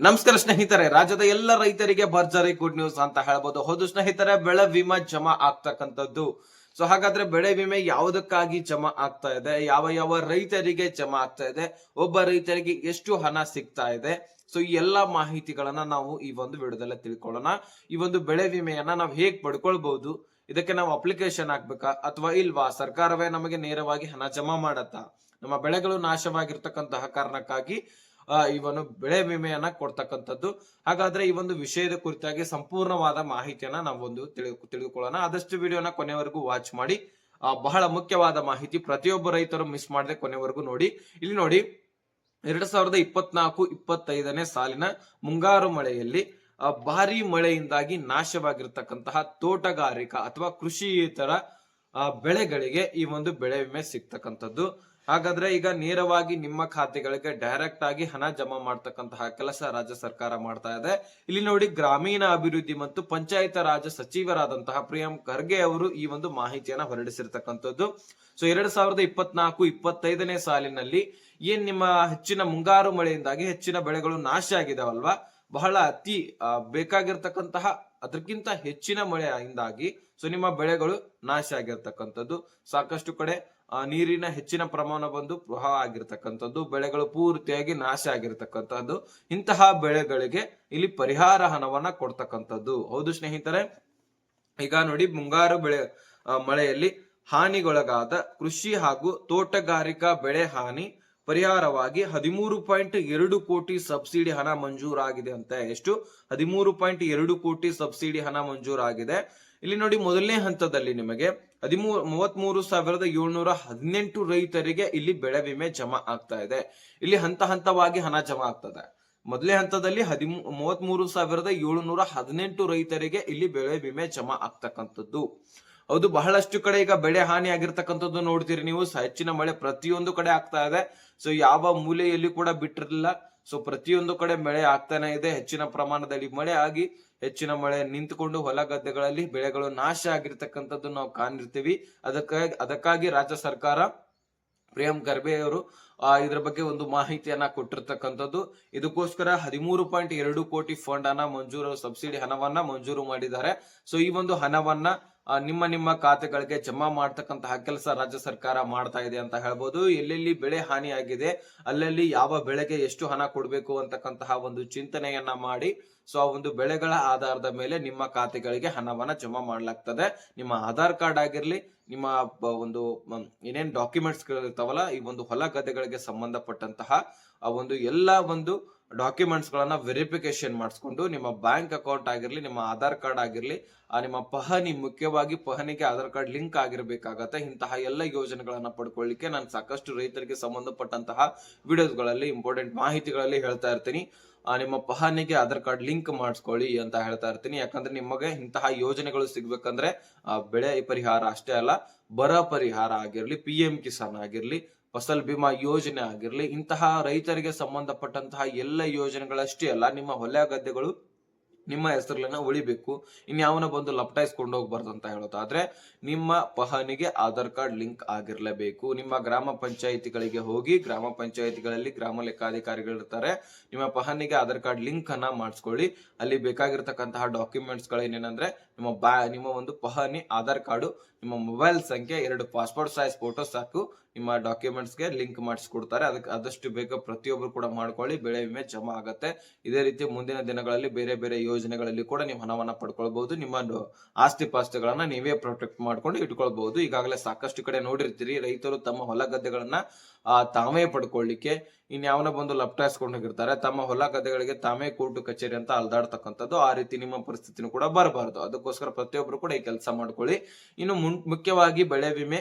ನಮಸ್ಕಾರ ಸ್ನೇಹಿತರೆ, ರಾಜ್ಯದ ಎಲ್ಲ ರೈತರಿಗೆ ಭರ್ಜರಿ ಗುಡ್ ನ್ಯೂಸ್ ಅಂತ ಹೇಳ್ಬೋದು. ಹೌದು ಸ್ನೇಹಿತರೆ, ಬೆಳೆ ವಿಮಾ ಜಮಾ ಆಗ್ತಕ್ಕಂಥದ್ದು. ಸೊ ಹಾಗಾದ್ರೆ ಬೆಳೆ ವಿಮೆ ಯಾವುದಕ್ಕಾಗಿ ಜಮಾ ಆಗ್ತಾ ಇದೆ? ಯಾವ ಯಾವ ರೈತರಿಗೆ ಜಮಾ ಆಗ್ತಾ ಇದೆ? ಒಬ್ಬ ರೈತರಿಗೆ ಎಷ್ಟು ಹಣ ಸಿಗ್ತಾ ಇದೆ? ಸೊ ಈ ಎಲ್ಲಾ ಮಾಹಿತಿಗಳನ್ನ ನಾವು ಈ ಒಂದು ವಿಡಿಯೋದಲ್ಲಿ ತಿಳ್ಕೊಳ್ಳೋಣ. ಈ ಒಂದು ಬೆಳೆ ವಿಮೆಯನ್ನ ನಾವು ಹೇಗ್ ಪಡ್ಕೊಳ್ಬಹುದು? ಇದಕ್ಕೆ ನಾವು ಅಪ್ಲಿಕೇಶನ್ ಹಾಕ್ಬೇಕಾ? ಅಥವಾ ಇಲ್ವಾ? ಸರ್ಕಾರವೇ ನಮಗೆ ನೇರವಾಗಿ ಹಣ ಜಮಾ ಮಾಡತ್ತಾ? ನಮ್ಮ ಬೆಳೆಗಳು ನಾಶವಾಗಿರ್ತಕ್ಕಂತಹ ಕಾರಣಕ್ಕಾಗಿ ಒಂದು ಬೆಳೆ ವಿಮೆಯನ್ನ ಕೊಡ್ತಕ್ಕಂಥದ್ದು. ಹಾಗಾದ್ರೆ ಈ ಒಂದು ವಿಷಯದ ಕುರಿತಾಗಿ ಸಂಪೂರ್ಣವಾದ ಮಾಹಿತಿಯನ್ನ ನಾವೊಂದು ತಿಳಿದು, ತಿಳಿದುಕೊಳ್ಳೋಣ. ಆದಷ್ಟು ವಿಡಿಯೋನ ಕೊನೆವರೆಗೂ ವಾಚ್ ಮಾಡಿ. ಬಹಳ ಮುಖ್ಯವಾದ ಮಾಹಿತಿ ಪ್ರತಿಯೊಬ್ಬ ರೈತರು ಮಿಸ್ ಮಾಡದೆ ಕೊನೆವರೆಗೂ ನೋಡಿ. ಇಲ್ಲಿ ನೋಡಿ, ಎರಡ್ ಸಾವಿರದ ಇಪ್ಪತ್ನಾಲ್ಕು, ಇಪ್ಪತ್ತೈದನೇ ಸಾಲಿನ ಮುಂಗಾರು ಮಳೆಯಲ್ಲಿ ಭಾರಿ ಮಳೆಯಿಂದಾಗಿ ನಾಶವಾಗಿರ್ತಕ್ಕಂತಹ ತೋಟಗಾರಿಕಾ ಅಥವಾ ಕೃಷಿ ಇತರ ಬೆಳೆಗಳಿಗೆ ಈ ಒಂದು ಬೆಳೆ ವಿಮೆ ಸಿಗ್ತಕ್ಕಂಥದ್ದು. ಹಾಗಾದ್ರೆ ಈಗ ನೇರವಾಗಿ ನಿಮ್ಮ ಖಾತೆಗಳಿಗೆ ಡೈರೆಕ್ಟ್ ಆಗಿ ಹಣ ಜಮಾ ಮಾಡ್ತಕ್ಕಂತಹ ಕೆಲಸ ರಾಜ್ಯ ಸರ್ಕಾರ ಮಾಡ್ತಾ ಇದೆ. ಇಲ್ಲಿ ನೋಡಿ, ಗ್ರಾಮೀಣ ಅಭಿವೃದ್ಧಿ ಮತ್ತು ಪಂಚಾಯತ್ ರಾಜ್ ಸಚಿವರಾದಂತಹ ಪ್ರಿಯಂ ಖರ್ಗೆ ಅವರು ಈ ಒಂದು ಮಾಹಿತಿಯನ್ನ ಹೊರಡಿಸಿರ್ತಕ್ಕಂಥದ್ದು. ಸೊ ಎರಡ್ ಸಾವಿರದ ಇಪ್ಪತ್ನಾಲ್ಕು, ಇಪ್ಪತ್ತೈದನೇ ಸಾಲಿನಲ್ಲಿ ಏನ್ ನಿಮ್ಮ ಹೆಚ್ಚಿನ ಮುಂಗಾರು ಮಳೆಯಿಂದಾಗಿ ಹೆಚ್ಚಿನ ಬೆಳೆಗಳು ನಾಶ ಆಗಿದಾವಲ್ವಾ? ಬಹಳ ಅತಿ ಬೇಕಾಗಿರ್ತಕ್ಕಂತಹ ಅದಕ್ಕಿಂತ ಹೆಚ್ಚಿನ ಮಳೆಯಿಂದಾಗಿ ಸೊ ನಿಮ್ಮ ಬೆಳೆಗಳು ನಾಶ ಆಗಿರ್ತಕ್ಕಂಥದ್ದು. ಸಾಕಷ್ಟು ಕಡೆ ನೀರಿನ ಹೆಚ್ಚಿನ ಪ್ರಮಾಣ ಬಂದು ಪ್ರವಾಹ ಆಗಿರ್ತಕ್ಕಂಥದ್ದು. ಬೆಳೆಗಳು ಪೂರ್ತಿಯಾಗಿ ನಾಶ ಆಗಿರ್ತಕ್ಕಂಥದ್ದು. ಇಂತಹ ಬೆಳೆಗಳಿಗೆ ಇಲ್ಲಿ ಪರಿಹಾರ ಹಣವನ್ನ ಕೊಡ್ತಕ್ಕಂಥದ್ದು. ಹೌದು ಸ್ನೇಹಿತರೆ? ಈಗ ನೋಡಿ, ಮುಂಗಾರು ಬೆಳೆ ಮಳೆಯಲ್ಲಿ ಹಾನಿಗೊಳಗಾದ ಕೃಷಿ ಹಾಗೂ ತೋಟಗಾರಿಕಾ ಬೆಳೆ ಹಾನಿ ಪರಿಹಾರವಾಗಿ ಹದಿಮೂರು ಪಾಯಿಂಟ್ ಎರಡು ಕೋಟಿ ಸಬ್ಸಿಡಿ ಹಣ ಮಂಜೂರಾಗಿದೆ ಅಂತ ಎಷ್ಟು? ಹದಿಮೂರು ಪಾಯಿಂಟ್ ಎರಡು ಕೋಟಿ ಸಬ್ಸಿಡಿ ಹಣ ಮಂಜೂರಾಗಿದೆ. ಇಲ್ಲಿ ನೋಡಿ ಮೊದಲನೇ ಹಂತದಲ್ಲಿ ನಿಮಗೆ ಹದಿಮೂರು ಮೂವತ್ಮೂರು ಸಾವಿರದ ಏಳ್ನೂರ ಹದಿನೆಂಟು ರೈತರಿಗೆ ಇಲ್ಲಿ ಬೆಳೆ ವಿಮೆ ಜಮಾ ಆಗ್ತಾ ಇದೆ. ಇಲ್ಲಿ ಹಂತ ಹಂತವಾಗಿ ಹಣ ಜಮಾ ಆಗ್ತದೆ. ಮೊದಲನೇ ಹಂತದಲ್ಲಿ ಹದಿಮೂ, ಮೂವತ್ಮೂರು ಸಾವಿರದ ಏಳುನೂರ ಹದಿನೆಂಟು ರೈತರಿಗೆ ಇಲ್ಲಿ ಬೆಳೆ ವಿಮೆ ಜಮಾ ಆಗ್ತಕ್ಕಂಥದ್ದು. ಹೌದು, ಬಹಳಷ್ಟು ಕಡೆ ಈಗ ಬೆಳೆ ಹಾನಿ ಆಗಿರ್ತಕ್ಕಂಥದ್ದು ನೋಡ್ತೀರಿ ನೀವು. ಹೆಚ್ಚಿನ ಮಳೆ ಪ್ರತಿಯೊಂದು ಕಡೆ ಆಗ್ತಾ ಇದೆ. ಸೊ ಯಾವ ಮೂಲೆಯಲ್ಲಿ ಕೂಡ ಬಿಟ್ಟಿರಲಿಲ್ಲ. ಸೊ ಪ್ರತಿಯೊಂದು ಕಡೆ ಮಳೆ ಆಗ್ತಾನೆ ಇದೆ. ಹೆಚ್ಚಿನ ಪ್ರಮಾಣದಲ್ಲಿ ಮಳೆ ಆಗಿ ಹೆಚ್ಚಿನ ಮಳೆ ನಿಂತುಕೊಂಡು ಹೊಲ ಗದ್ದೆಗಳಲ್ಲಿ ಬೆಳೆಗಳು ನಾಶ ಆಗಿರ್ತಕ್ಕಂಥದ್ದು ನಾವು ಕಾಣಿರ್ತೀವಿ ಅದಕ್ಕಾಗಿ ಅದಕ್ಕಾಗಿ ರಾಜ್ಯ ಸರ್ಕಾರ, ಪ್ರಿಯಂ ಖರ್ಗೆ ಅವರು ಇದ್ರ ಬಗ್ಗೆ ಒಂದು ಮಾಹಿತಿಯನ್ನ ಕೊಟ್ಟಿರ್ತಕ್ಕಂಥದ್ದು. ಇದಕ್ಕೋಸ್ಕರ ಹದಿಮೂರು ಪಾಯಿಂಟ್ ಎರಡು ಕೋಟಿ ಫಂಡ್ ಅನ್ನ ಮಂಜೂರು, ಸಬ್ಸಿಡಿ ಹಣವನ್ನ ಮಂಜೂರು ಮಾಡಿದ್ದಾರೆ. ಸೊ ಈ ಒಂದು ಹಣವನ್ನ ನಿಮ್ಮ ನಿಮ್ಮ ಖಾತೆಗಳಿಗೆ ಜಮಾ ಮಾಡ್ತಕ್ಕಂತಹ ಕೆಲಸ ರಾಜ್ಯ ಸರ್ಕಾರ ಮಾಡ್ತಾ ಇದೆ ಅಂತ ಹೇಳ್ಬೋದು. ಎಲ್ಲೆಲ್ಲಿ ಬೆಳೆ ಹಾನಿಯಾಗಿದೆ, ಅಲ್ಲಲ್ಲಿ ಯಾವ ಬೆಳೆಗೆ ಎಷ್ಟು ಹಣ ಕೊಡಬೇಕು ಅಂತಕ್ಕಂತಹ ಒಂದು ಚಿಂತನೆಯನ್ನ ಮಾಡಿ, ಸೊ ಆ ಒಂದು ಬೆಳೆಗಳ ಆಧಾರದ ಮೇಲೆ ನಿಮ್ಮ ಖಾತೆಗಳಿಗೆ ಹಣವನ್ನ ಜಮಾ ಮಾಡಲಾಗ್ತದೆ. ನಿಮ್ಮ ಆಧಾರ್ ಕಾರ್ಡ್ ಆಗಿರ್ಲಿ ನಿಮ್ಮ ಒಂದು ಏನೇನು ಡಾಕ್ಯುಮೆಂಟ್ಸ್ಗಳಿರ್ತಾವಲ್ಲ ಈ ಒಂದು ಹೊಲ ಗದ್ದೆಗಳಿಗೆ ಸಂಬಂಧಪಟ್ಟಂತಹ, ಆ ಒಂದು ಎಲ್ಲ ಒಂದು ಡಾಕ್ಯುಮೆಂಟ್ಸ್ ಗಳನ್ನ ವೆರಿಫಿಕೇಶನ್ ಮಾಡಿಸ್ಕೊಂಡು, ನಿಮ್ಮ ಬ್ಯಾಂಕ್ ಅಕೌಂಟ್ ಆಗಿರಲಿ, ನಿಮ್ಮ ಆಧಾರ್ ಕಾರ್ಡ್ ಆಗಿರಲಿ, ಆ ನಿಮ್ಮ ಪಹನಿ ಮುಖ್ಯವಾಗಿ ಪಹನಿಗೆ ಆಧಾರ್ ಕಾರ್ಡ್ ಲಿಂಕ್ ಆಗಿರಬೇಕಾಗತ್ತೆ. ಇಂತಹ ಎಲ್ಲ ಯೋಜನೆಗಳನ್ನ ಪಡ್ಕೊಳ್ಳಿಕ್ಕೆ ನಾನು ಸಾಕಷ್ಟು ರೈತರಿಗೆ ಸಂಬಂಧಪಟ್ಟಂತಹ ವಿಡಿಯೋಸ್ಗಳಲ್ಲಿ ಇಂಪಾರ್ಟೆಂಟ್ ಮಾಹಿತಿಗಳಲ್ಲಿ ಹೇಳ್ತಾ ಇರ್ತೀನಿ. ನಿಮ್ಮ ಪಹಾನಿಗೆ ಆಧಾರ್ ಕಾರ್ಡ್ ಲಿಂಕ್ ಮಾಡಿಸ್ಕೊಳ್ಳಿ ಅಂತ ಹೇಳ್ತಾ ಇರ್ತೀನಿ. ಯಾಕಂದ್ರೆ ನಿಮಗೆ ಇಂತಹ ಯೋಜನೆಗಳು ಸಿಗ್ಬೇಕಂದ್ರೆ ಬೆಳೆ ಪರಿಹಾರ ಅಷ್ಟೇ ಅಲ್ಲ, ಬರ ಪರಿಹಾರ ಆಗಿರ್ಲಿ ಪಿ ಎಂ ಕಿಸಾನ್ ಆಗಿರ್ಲಿ, ಫಸಲ್ ಬಿಮಾ ಯೋಜನೆ ಆಗಿರ್ಲಿ, ಇಂತಹ ರೈತರಿಗೆ ಸಂಬಂಧಪಟ್ಟಂತಹ ಎಲ್ಲ ಯೋಜನೆಗಳಷ್ಟೇ ಅಲ್ಲ, ನಿಮ್ಮ ಹೊಲ ಗದ್ದೆಗಳು ನಿಮ್ಮ ಹೆಸರನ್ನ ಉಳಿಬೇಕು. ಇನ್ಯಾವನ ಬಂದು ಲಪ್ಟಾಯಿಸ್ಕೊಂಡು ಹೋಗ್ಬಾರ್ದು ಅಂತ ಹೇಳೋದಾದ್ರೆ ನಿಮ್ಮ ಪಹನಿಗೆ ಆಧಾರ್ ಕಾರ್ಡ್ ಲಿಂಕ್ ಆಗಿರ್ಲೇಬೇಕು. ನಿಮ್ಮ ಗ್ರಾಮ ಪಂಚಾಯಿತಿಗಳಿಗೆ ಹೋಗಿ ಗ್ರಾಮ ಪಂಚಾಯಿತಿಗಳಲ್ಲಿ ಗ್ರಾಮ ಲೆಕ್ಕಾಧಿಕಾರಿಗಳಿರ್ತಾರೆ ನಿಮ್ಮ ಪಹನಿಗೆ ಆಧಾರ್ ಕಾರ್ಡ್ ಲಿಂಕ್ ಅನ್ನ ಮಾಡಿಸ್ಕೊಳ್ಳಿ. ಅಲ್ಲಿ ಬೇಕಾಗಿರ್ತಕ್ಕಂತಹ ಡಾಕ್ಯುಮೆಂಟ್ಸ್ ಗಳೇನೇನಂದ್ರೆ ನಿಮ್ಮ ಬ್ಯಾ, ನಿಮ್ಮ ಒಂದು ಪಹನಿ, ಆಧಾರ್ ಕಾರ್ಡು, ನಿಮ್ಮ ಮೊಬೈಲ್ ಸಂಖ್ಯೆ, ಎರಡು ಪಾಸ್ಪೋರ್ಟ್ ಸೈಜ್ ಫೋಟೋ ಸಾಕು. ನಿಮ್ಮ ಡಾಕ್ಯುಮೆಂಟ್ಸ್ಗೆ ಲಿಂಕ್ ಮಾಡಿಸ್ಕೊಡ್ತಾರೆ. ಅದಕ್ಕೆ ಆದಷ್ಟು ಬೇಗ ಪ್ರತಿಯೊಬ್ಬರು ಕೂಡ ಮಾಡ್ಕೊಳ್ಳಿ, ಬೆಳೆ ವಿಮೆ ಜಮಾ ಆಗುತ್ತೆ. ಇದೇ ರೀತಿ ಮುಂದಿನ ದಿನಗಳಲ್ಲಿ ಬೇರೆ ಬೇರೆ ಯೋಜನೆಗಳಲ್ಲಿ ಕೂಡ ನೀವು ಹಣವನ್ನು ಪಡ್ಕೊಳ್ಬಹುದು. ನಿಮ್ಮ ಆಸ್ತಿ ಪಾಸ್ತಿಗಳನ್ನ ನೀವೇ ಪ್ರೊಟೆಕ್ಟ್ ಮಾಡ್ಕೊಂಡು ಇಟ್ಕೊಳ್ಬಹುದು. ಈಗಾಗಲೇ ಸಾಕಷ್ಟು ಕಡೆ ನೋಡಿರ್ತೀರಿ, ರೈತರು ತಮ್ಮ ಹೊಲ ಗದ್ದೆಗಳನ್ನ ತಾವೇ ಪಡ್ಕೊಳ್ಳಿಕ್ಕೆ. ಇನ್ಯಾವನ ಬಂದು ಲಪ್ಟಾಯಿಸ್ಕೊಂಡು ಹೋಗಿರ್ತಾರೆ. ತಮ್ಮ ಹೊಲ ಗದ್ದೆಗಳಿಗೆ ತಾವೇ ಕೋರ್ಟು, ಕಚೇರಿ ಅಂತ ಅಲ್ದಾಡ್ತಕ್ಕಂಥದ್ದು ಆ ರೀತಿ ನಿಮ್ಮ ಪರಿಸ್ಥಿತಿನೂ ಕೂಡ ಬರಬಾರದು. ಅದಕ್ಕೋಸ್ಕರ ಪ್ರತಿಯೊಬ್ಬರು ಕೂಡ ಈ ಕೆಲಸ ಮಾಡ್ಕೊಳ್ಳಿ. ಇನ್ನು ಮುಖ್ಯವಾಗಿ ಬೆಳೆ ವಿಮೆ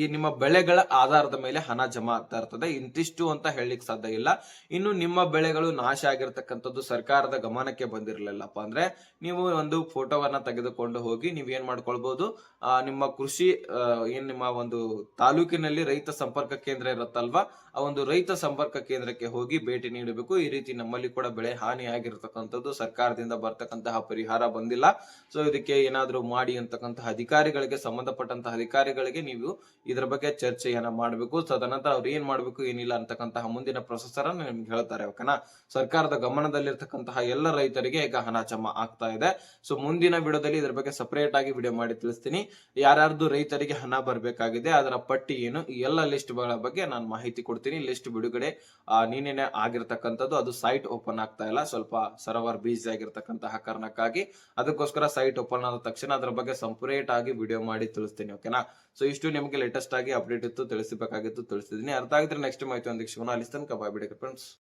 ಈ ನಿಮ್ಮ ಬೆಳೆಗಳ ಆಧಾರದ ಮೇಲೆ ಹಣ ಜಮಾ ಆಗ್ತಾ ಇರ್ತದೆ. ಇಂತಿಷ್ಟು ಅಂತ ಹೇಳಲಿಕ್ಕೆ ಸಾಧ್ಯ ಇಲ್ಲ. ಇನ್ನು ನಿಮ್ಮ ಬೆಳೆಗಳು ನಾಶ ಆಗಿರ್ತಕ್ಕಂಥದ್ದು ಸರ್ಕಾರದ ಗಮನಕ್ಕೆ ಬಂದಿರಲಿಲ್ಲಪ್ಪ ಅಂದ್ರೆ ನೀವು ಒಂದು ಫೋಟೋವನ್ನ ತೆಗೆದುಕೊಂಡು ಹೋಗಿ ನೀವು ಏನ್ ಮಾಡ್ಕೊಳ್ಬಹುದು ನಿಮ್ಮ ಕೃಷಿ ಏನ್ ನಿಮ್ಮ ಒಂದು ತಾಲೂಕಿನಲ್ಲಿ ರೈತ ಸಂಪರ್ಕ ಕೇಂದ್ರ ಇರುತ್ತಲ್ವಾ? ಆ ಒಂದು ರೈತ ಸಂಪರ್ಕ ಕೇಂದ್ರಕ್ಕೆ ಹೋಗಿ ಭೇಟಿ ನೀಡಬೇಕು. ಈ ರೀತಿ ನಮ್ಮಲ್ಲಿ ಕೂಡ ಬೆಳೆ ಹಾನಿ ಆಗಿರತಕ್ಕಂಥದ್ದು ಸರ್ಕಾರದಿಂದ ಬರ್ತಕ್ಕಂತಹ ಪರಿಹಾರ ಬಂದಿಲ್ಲ. ಸೊ ಇದಕ್ಕೆ ಏನಾದ್ರೂ ಮಾಡಿ ಅಂತಕ್ಕಂತಹ ಅಧಿಕಾರಿಗಳಿಗೆ, ಸಂಬಂಧಪಟ್ಟಂತಹ ಅಧಿಕಾರಿಗಳಿಗೆ ನೀವು ಇದ್ರ ಬಗ್ಗೆ ಚರ್ಚೆಯನ್ನ ಮಾಡಬೇಕು. ತದನಂತರ ಅವ್ರು ಏನ್ ಮಾಡ್ಬೇಕು ಏನಿಲ್ಲ ಅಂತಕ್ಕಂತಹ ಮುಂದಿನ ಪ್ರೊಸೆಸರ್ ಅನ್ನ ನಿಮ್ಗೆ ಹೇಳ್ತಾರೆ ಓಕೆನಾ? ಸರ್ಕಾರದ ಗಮನದಲ್ಲಿರ್ತಕ್ಕಂತಹ ಎಲ್ಲ ರೈತರಿಗೆ ಈಗ ಹಣ ಜಮಾ ಆಗ್ತಾ ಇದೆ. ಸೊ ಮುಂದಿನ ವಿಡಿಯೋದಲ್ಲಿ ಇದ್ರ ಬಗ್ಗೆ ಸಪರೇಟ್ ಆಗಿ ವಿಡಿಯೋ ಮಾಡಿ ತಿಳಿಸ್ತೀನಿ. ಯಾರ್ಯಾರ್ದು ರೈತರಿಗೆ ಹಣ ಬರಬೇಕಾಗಿದೆ ಅದರ ಪಟ್ಟಿ ಏನು ಈ ಎಲ್ಲ ಲಿಸ್ಟ್ ಬಗ್ಗೆ ನಾನು ಮಾಹಿತಿ ಕೊಡ್ತೀನಿ. ಲಿಸ್ಟ್ ಬಿಡುಗಡೆ ಆ, ನಿನ್ನೆನೆ ಆಗಿರ್ತಕ್ಕಂಥದ್ದು. ಅದು ಸೈಟ್ ಓಪನ್ ಆಗ್ತಾ ಇಲ್ಲ. ಸ್ವಲ್ಪ ಸರ್ವರ್ ಬೀಸಿ ಆಗಿರ್ತಕ್ಕಂತಹ ಕಾರಣಕ್ಕಾಗಿ. ಅದಕ್ಕೋಸ್ಕರ ಸೈಟ್ ಓಪನ್ ಆದ ತಕ್ಷಣ ಅದರ ಬಗ್ಗೆ ಸಪರೇಟ್ ಆಗಿ ವಿಡಿಯೋ ಮಾಡಿ ತಿಳಿಸ್ತೀನಿ ಓಕೆನಾ? ಸೊ ಇಷ್ಟು ನಿಮಗೆ ಲೇಟೆಸ್ಟ್ ಆಗಿ ಅಪ್ಡೇಟ್ ಇತ್ತು, ತಿಳಿಸಬೇಕಾಗಿತ್ತು ತಿಳಿಸಿದ್ದೀನಿ ಅರ್ಥ ಆಗಿದ್ರೆ ನೆಕ್ಸ್ಟ್ ಮಾಹಿತಿ ಒಂದಿಗೆ ಶಿವನ. ಅಲ್ಲಿ ತನಕ ಬಾಯ್ ಬಿಡಿ ಫ್ರೆಂಡ್ಸ್